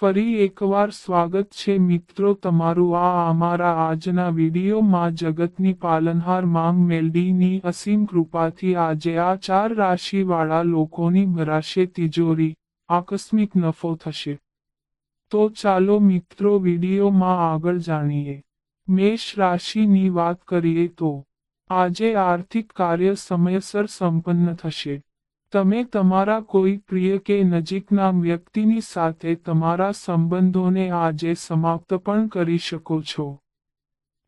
ફરી એકવાર સ્વાગત છે મિત્રો તમારું આ અમારા આજના વિડીયોમાં જગતની પાલનહાર માંગ મેલડીની અસીમ કૃપાથી આજે આ ચાર રાશિવાળા લોકોની ભરાશે તિજોરી, આકસ્મિક નફો થશે. તો ચાલો મિત્રો વિડીયોમાં આગળ જાણીએ. મેષ રાશિની વાત કરીએ તો આજે આર્થિક કાર્ય સમયસર સંપન્ન થશે. તમે તમારા કોઈ પ્રિય કે નજીકના વ્યક્તિની સાથે તમારા સંબંધોને આજે સમાપ્ત પણ કરી શકો છો.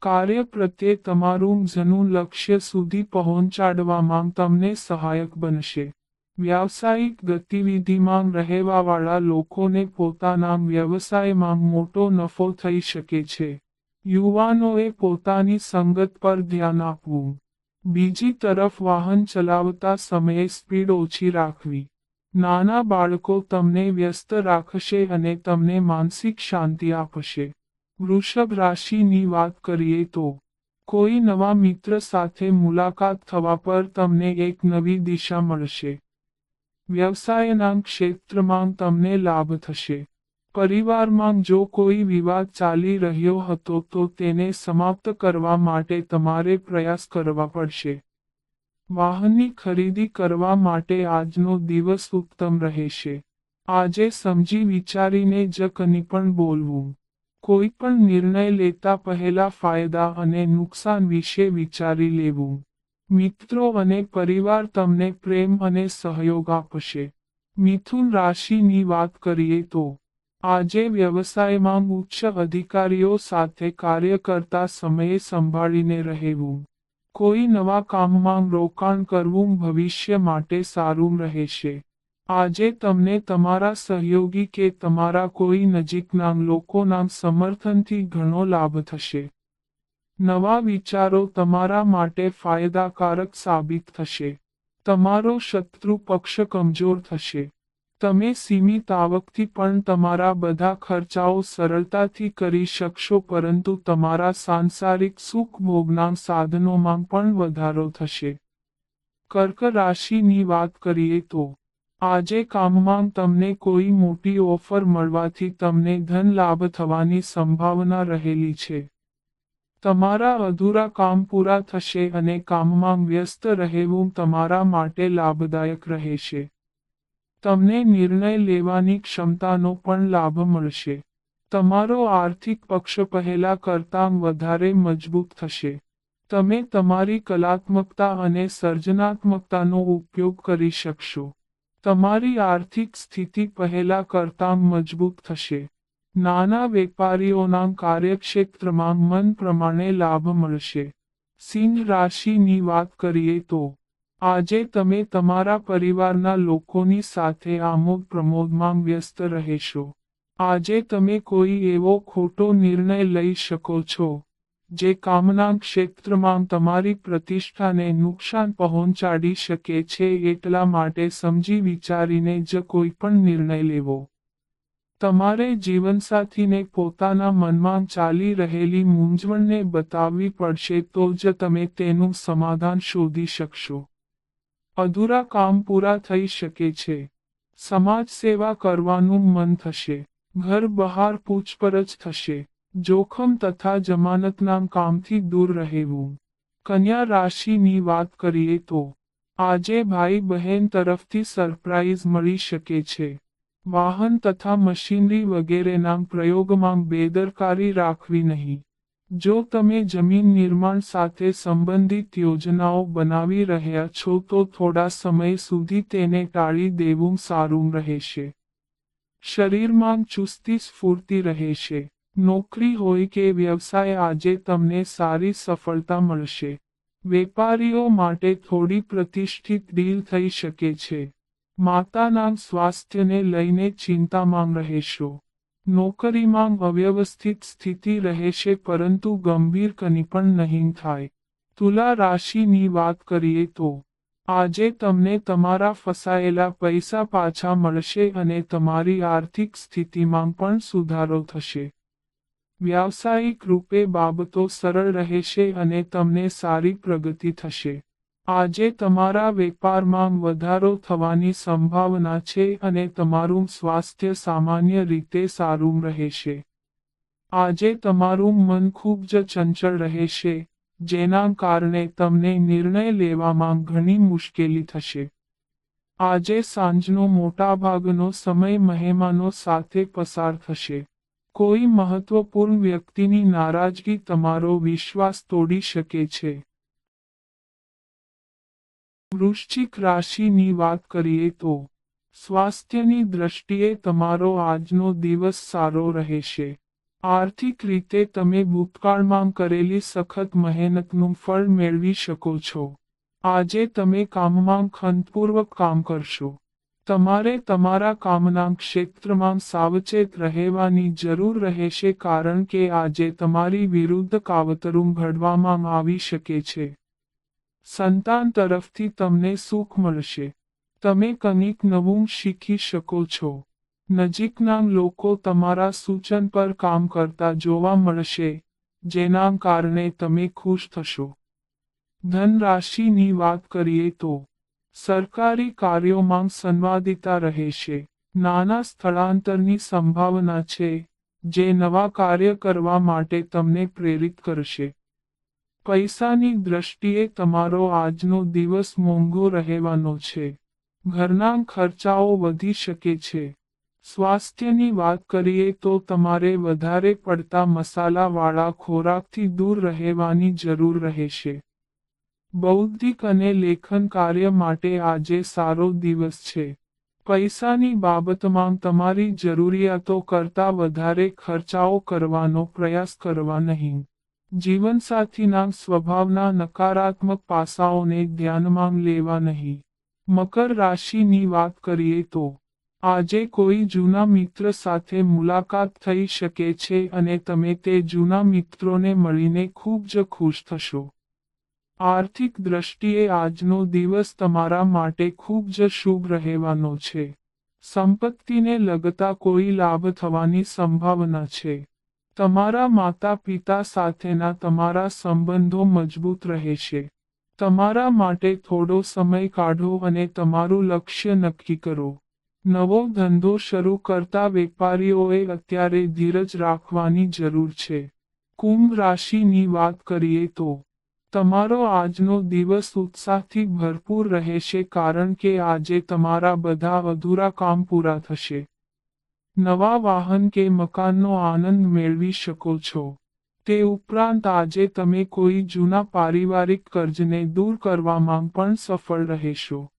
કાર્ય પ્રત્યે તમારું જનું લક્ષ્ય સુધી પહોંચાડવામાં તમને સહાયક બનશે. વ્યાવસાયિક ગતિવિધિમાં રહેવાવાળા લોકોને પોતાના વ્યવસાયમાં મોટો નફો થઈ શકે છે. યુવાનોએ પોતાની સંગત પર ધ્યાન આપવું. બીજી તરફ વાહન ચલાવતા સમયે સ્પીડ ઓછી રાખવી. નાના બાળકો તમને વ્યસ્ત રાખશે અને તમને માનસિક શાંતિ આપશે. વૃષભ રાશિની વાત કરીએ તો, કોઈ નવા મિત્ર સાથે મુલાકાત થવા પર તમને એક નવી દિશા મળશે. વ્યવસાયના ક્ષેત્રમાં તમને લાભ થશે. પરિવારમાં જો કોઈ વિવાદ ચાલી રહ્યો હતો તો તેને સમાપ્ત કરવા માટે તમારે પ્રયાસ કરવા પડશે. વાહનની ખરીદી કરવા માટે આજનો દિવસ ઉત્તમ રહેશે. આજે સમજી વિચારીને જ કની પણ બોલવું. કોઈ પણ નિર્ણય લેતા પહેલા ફાયદા અને નુકસાન વિશે વિચારી લેવું. મિત્રો અને પરિવાર તમને પ્રેમ અને સહયોગ આપશે. મિથુન રાશિની વાત કરીએ તો આજે વ્યવસાયમાં ઉચ્ચ અધિકારીઓ સાથે કાર્ય કરતા સમયે સંભાળીને રહેવું. કોઈ નવા કામમાં રોકાણ કરવું ભવિષ્ય માટે સારું રહેશે. આજે તમને તમારા સહયોગી કે તમારા કોઈ નજીકના લોકોના સમર્થનથી ઘણો લાભ થશે. નવા વિચારો તમારા માટે ફાયદાકારક સાબિત થશે. તમારો શત્રુ પક્ષ કમજોર થશે. તમે સીમિત આવકથી પણ તમારા બધા ખર્ચાઓ સરળતાથી કરી શકશો, પરંતુ તમારા સાંસારિક સુખ ભોગના સાધનોમાં પણ વધારો થશે. કર્ક રાશિની વાત કરીએ તો, આજે કામમાં તમને કોઈ મોટી ઓફર મળવાથી તમને ધન લાભ થવાની સંભાવના રહેલી છે. તમારા અધૂરા કામ પૂરા થશે અને કામમાં વ્યસ્ત રહેવું તમારા માટે લાભદાયક રહેશે. તમને નિર્ણય લેવાની ક્ષમતાનો પણ લાભ મળશે. તમારો આર્થિક પક્ષ પહેલા કરતાં વધારે મજબૂત થશે. તમે તમારી કલાત્મકતા અને સર્જનાત્મકતાનો ઉપયોગ કરી શકશો. તમારી આર્થિક સ્થિતિ પહેલા કરતાં મજબૂત થશે. નાના વેપારીઓના કાર્યક્ષેત્રમાં મન પ્રમાણે લાભ મળશે. સિંહ રાશિની વાત કરીએ તો આજે તમે તમારા પરિવારના લોકોની સાથે આમોદ પ્રમોદમાં વ્યસ્ત રહેશો. આજે તમે કોઈ એવો ખોટો નિર્ણય લઈ શકો છો, જે કામના ક્ષેત્રમાં તમારી પ્રતિષ્ઠાને નુકસાન પહોંચાડી શકે છે એટલા માટે સમજી વિચારીને જ કોઈ પણ નિર્ણય લેવો. તમારે જીવનસાથીને પોતાના મનમાં ચાલી રહેલી મૂંઝવણને બતાવવી પડશે તો જ તમે તેનું સમાધાન શોધી શકશો. અધૂરા કામ પૂરા થઈ શકે છે. સમાજ સેવા કરવાનું મન થશે. ઘર બહાર પૂછપરછ થશે. જોખમ તથા જમાનતના કામથી દૂર રહેવું. કન્યા રાશિની વાત કરીએ તો, આજે ભાઈ બહેન તરફથી સરપ્રાઇઝ મળી શકે છે. વાહન તથા મશીનરી વગેરેના પ્રયોગમાં બેદરકારી રાખવી નહીં. જો તમે જમીન નિર્માણ સાથે સંબંધિત યોજનાઓ બનાવી રહ્યા છો તો થોડા સમય સુધી તેને ટાળી દેવું સારું રહેશે. શરીરમાં ચુસ્તી સ્ફૂર્તિ રહેશે. નોકરી હોય કે વ્યવસાય આજે તમને સારી સફળતા મળશે. વેપારીઓ માટે થોડી પ્રતિષ્ઠિત ડીલ થઈ શકે છે. માતાના સ્વાસ્થ્યને લઈને ચિંતામાં રહેશો. નોકરીમાં અવ્યવસ્થિત સ્થિતિ રહેશે પરંતુ ગંભીર કની પણ નહીં થાય. તુલા રાશિની વાત કરીએ તો, આજે તમને તમારા ફસાયેલા પૈસા પાછા મળશે અને તમારી આર્થિક સ્થિતિમાં પણ સુધારો થશે. વ્યાવસાયિક રૂપે બાબતો સરળ રહેશે અને તમને સારી પ્રગતિ થશે. આજે તમારા વેપારમાં વધારો થવાની સંભાવના છે અને તમારું સ્વાસ્થ્ય સામાન્ય રીતે સારું રહેશે. આજે તમારું મન ખૂબ જ ચંચળ રહેશે, જેના કારણે તમને નિર્ણય લેવામાં ઘણી મુશ્કેલી થશે. આજે સાંજનો મોટાભાગનો સમય મહેમાનો સાથે પસાર થશે. કોઈ મહત્વપૂર્ણ વ્યક્તિની નારાજગી તમારો વિશ્વાસ તોડી શકે છે. વૃશ્ચિક રાશિની વાત કરીએ તો સ્વાસ્થ્યની દ્રષ્ટિએ તમારો આજનો દિવસ સારો રહેશે. આર્થિક રીતે તમે ભૂતકાળમાં કરેલી સખત મહેનતનું ફળ મેળવી શકો છો. આજે તમે કામમાં ખંતપૂર્વક કામ કરશો. તમારે તમારા કામના ક્ષેત્રમાં સાવચેત રહેવાની જરૂર રહેશે કારણ કે આજે તમારી વિરુદ્ધ કાવતરું ઘડવામાં આવી શકે છે. સંતાન તરફથી તમને સુખ મળશે. તમે કંઈક નવું શીખી શકો છો. નજીકના લોકો તમારા સૂચન પર કામ કરતા જોવા મળશે, જેના કારણે તમે ખુશ થશો. ધનરાશિની વાત કરીએ તો, સરકારી કાર્યોમાં સંવાદિતા રહેશે નાના સ્થળાંતરની સંભાવના છે, જે નવા કાર્ય કરવા માટે તમને પ્રેરિત કરશે. પૈસાની દ્રષ્ટિએ તમારો આજનો દિવસ મોંઘો રહેવાનો છે. ઘરના ખર્ચાઓ વધી શકે છે. સ્વાસ્થ્યની વાત કરીએ તો તમારે વધારે પડતા મસાલાવાળા ખોરાકથી દૂર રહેવાની જરૂર રહેશે. બૌદ્ધિક અને લેખન કાર્ય માટે આજે સારો દિવસ છે. પૈસાની બાબતમાં તમારી જરૂરિયાતો કરતાં વધારે ખર્ચાઓ કરવાનો પ્રયાસ કરવા નહીં. જીવનસાથીના સ્વભાવના નકારાત્મક પાસાઓને ધ્યાનમાં લેવા નહીં. મકર રાશિની વાત કરીએ તો, આજે કોઈ જૂના મિત્ર સાથે મુલાકાત થઈ શકે છે અને તમે તે જૂના મિત્રોને મળીને ખૂબ જ ખુશ થશો. આર્થિક દ્રષ્ટિએ આજનો દિવસ તમારા માટે ખૂબ જ શુભ રહેવાનો છે. સંપત્તિને લગતા કોઈ લાભ થવાની સંભાવના છે. તમારા માતા પિતા સાથેના તમારા સંબંધો મજબૂત રહેશે તમારા માટે થોડો સમય કાઢો અને તમારું લક્ષ્ય નક્કી કરો. નવો ધંધો શરૂ કરતા વેપારીઓએ અત્યારે ધીરજ રાખવાની જરૂર છે. કુંભ રાશિની વાત કરીએ તો, તમારો આજનો દિવસ ઉત્સાહથી ભરપૂર રહેશે કારણ કે આજે તમારા બધા અધૂરા કામ પૂરા થશે. નવા વાહન કે મકાનનો આનંદ મેળવી શકો છો. તે ઉપરાંત આજે તમે કોઈ જૂના પારિવારિક કર્જને દૂર કરવામાં પણ સફળ રહેશો.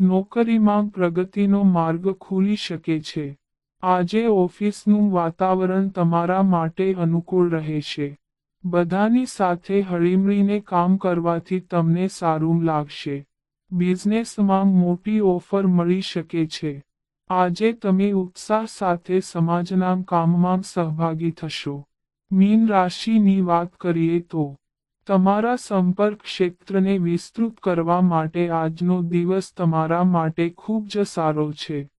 નોકરીમાં પ્રગતિનો માર્ગ ખુલી શકે છે. આજે ઓફિસનું વાતાવરણ તમારા માટે અનુકૂળ રહેશે. બધાની સાથે હળીમળીને કામ કરવાથી તમને સારું લાગશે. બિઝનેસમાં મોટી ઓફર મળી શકે છે. આજે તમે ઉત્સાહ સાથે સમાજના કામમાં સહભાગી થશો. મીન રાશિની વાત કરીએ તો, તમારા સંપર્ક ક્ષેત્રને વિસ્તૃત કરવા માટે આજનો દિવસ તમારા માટે ખૂબ જ સારો છે.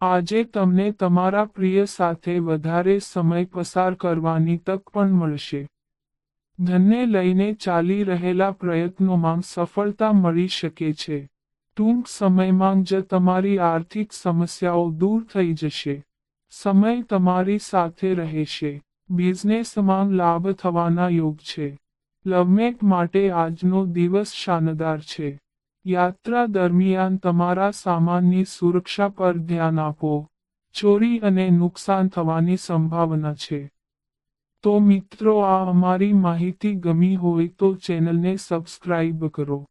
આજે તમને તમારા પ્રિય સાથે વધારે સમય પસાર કરવાની તક પણ મળશે. ધનને લઈને ચાલી રહેલા પ્રયત્નોમાં સફળતા મળી શકે છે. ટૂંક સમયમાં જ તમારી આર્થિક સમસ્યાઓ દૂર થઈ જશે. સમય તમારી સાથે રહેશે. બિઝનેસમાં લાભ થવાના યોગ છે. લવમેટ માટે આજનો દિવસ શાનદાર છે. યાત્રા દરમિયાન તમારા સામાનની સુરક્ષા પર ધ્યાન આપો. ચોરી અને નુકસાન થવાની સંભાવના છે. તો મિત્રો, આ અમારી માહિતી ગમી હોય તો ચેનલને સબસ્ક્રાઇબ કરો.